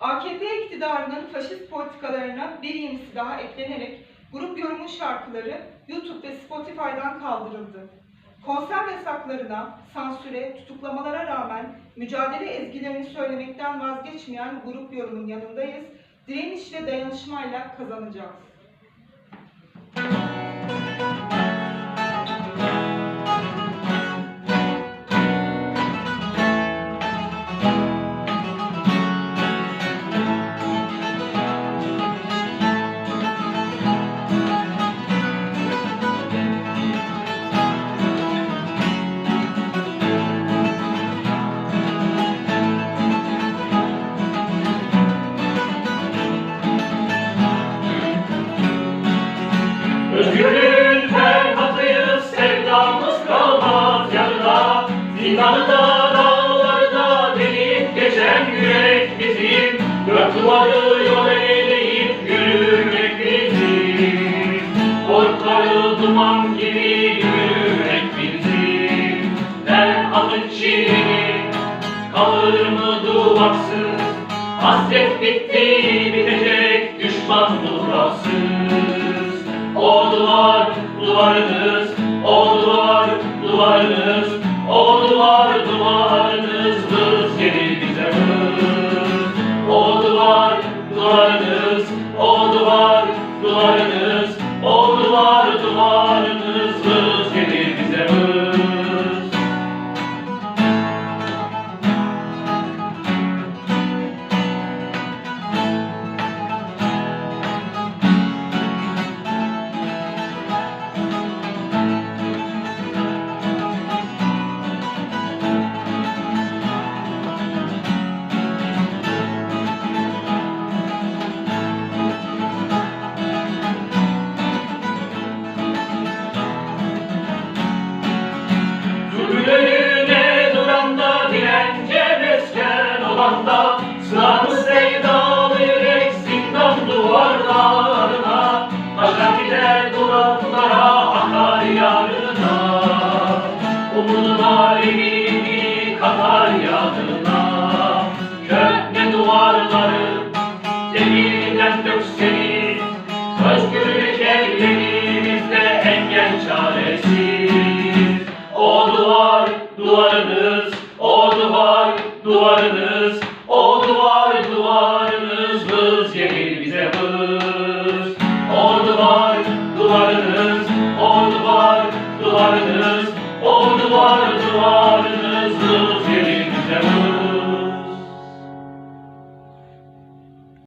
AKP iktidarının faşist politikalarına bir yenisi daha eklenerek grup yorumun şarkıları YouTube ve Spotify'dan kaldırıldı. Konser yasaklarına, sansüre, tutuklamalara rağmen mücadele ezgilerini söylemekten vazgeçmeyen grup yorumun yanındayız. Direnişle, dayanışmayla kazanacağız. Özgürlüğün ferhatıyız, sevdamız kalmaz yarıda. Zindanı da dağları da delip geçen yürek bizim. Dört duvarı yol eyleyip yürümek bizim. Korkları duman gibi yürümek bizim. Der atın çiğneni, kalır mı duvarsız? Hasret bitti, duvarınız, o duvar, duvarınız, o duvar, duvarınız, olanda Sınavı sevdalı yürek zindan duvarlarına. Taşar gider duranlara akar yarına. Umudun alemini katar yanına duvarınız, o duvar duvarınız, o duvar duvarınız.